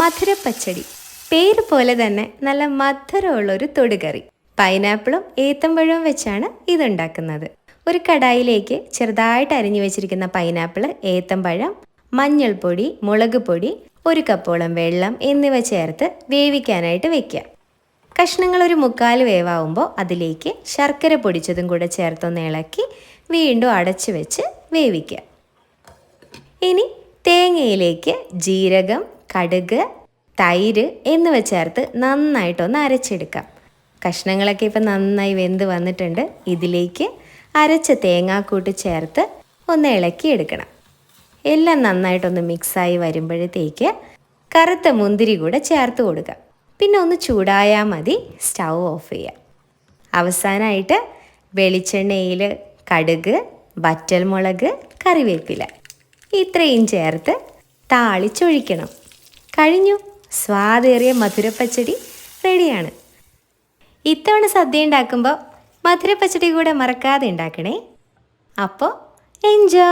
മധുരപ്പച്ചടി. പേര് പോലെ തന്നെ നല്ല മധുരമുള്ളൊരു തൊടുകറി. പൈനാപ്പിളും ഏത്തമ്പഴവും വെച്ചാണ് ഇതുണ്ടാക്കുന്നത്. ഒരു കടായിലേക്ക് ചെറുതായിട്ട് അരിഞ്ഞു വെച്ചിരിക്കുന്ന പൈനാപ്പിൾ ഏത്തമ്പഴം മഞ്ഞൾപ്പൊടി മുളക് പൊടി ഒരു കപ്പോളം വെള്ളം എന്നിവ ചേർത്ത് വേവിക്കാനായിട്ട് വെക്കുക. കഷ്ണങ്ങൾ ഒരു മുക്കാൽ വേവാകുമ്പോൾ അതിലേക്ക് ശർക്കര പൊടിച്ചതും കൂടെ ചേർത്തൊന്ന് ഇളക്കി വീണ്ടും അടച്ചു വെച്ച് വേവിക്കുക. ഇനി തേങ്ങയിലേക്ക് ജീരകം കടുക് തൈര് എന്നിവ ചേർത്ത് നന്നായിട്ടൊന്ന് അരച്ചെടുക്കാം. കഷ്ണങ്ങളൊക്കെ ഇപ്പം നന്നായി വെന്ത് വന്നിട്ടുണ്ട്. ഇതിലേക്ക് അരച്ച തേങ്ങാക്കൂട്ട് ചേർത്ത് ഒന്ന് ഇളക്കി എടുക്കണം എല്ലാം നന്നായിട്ടൊന്ന് മിക്സായി വരുമ്പോഴത്തേക്ക് കറുത്ത മുന്തിരി കൂടെ ചേർത്ത് കൊടുക്കാം പിന്നെ ഒന്ന് ചൂടായാൽ മതി സ്റ്റൗ ഓഫ് ചെയ്യാം അവസാനമായിട്ട് വെളിച്ചെണ്ണയിൽ കടുക് വറ്റൽമുളക് കറിവേപ്പില ഇത്രയും ചേർത്ത് താളിച്ചൊഴിക്കണം. കഴിഞ്ഞു. സ്വാദേറിയ മധുരപ്പച്ചടി റെഡിയാണ്. ഇത്തവണ സദ്യ ഉണ്ടാക്കുമ്പോൾ മധുരപ്പച്ചടി കൂടെ മറക്കാതെ ഉണ്ടാക്കണേ. അപ്പോൾ എൻജോയ്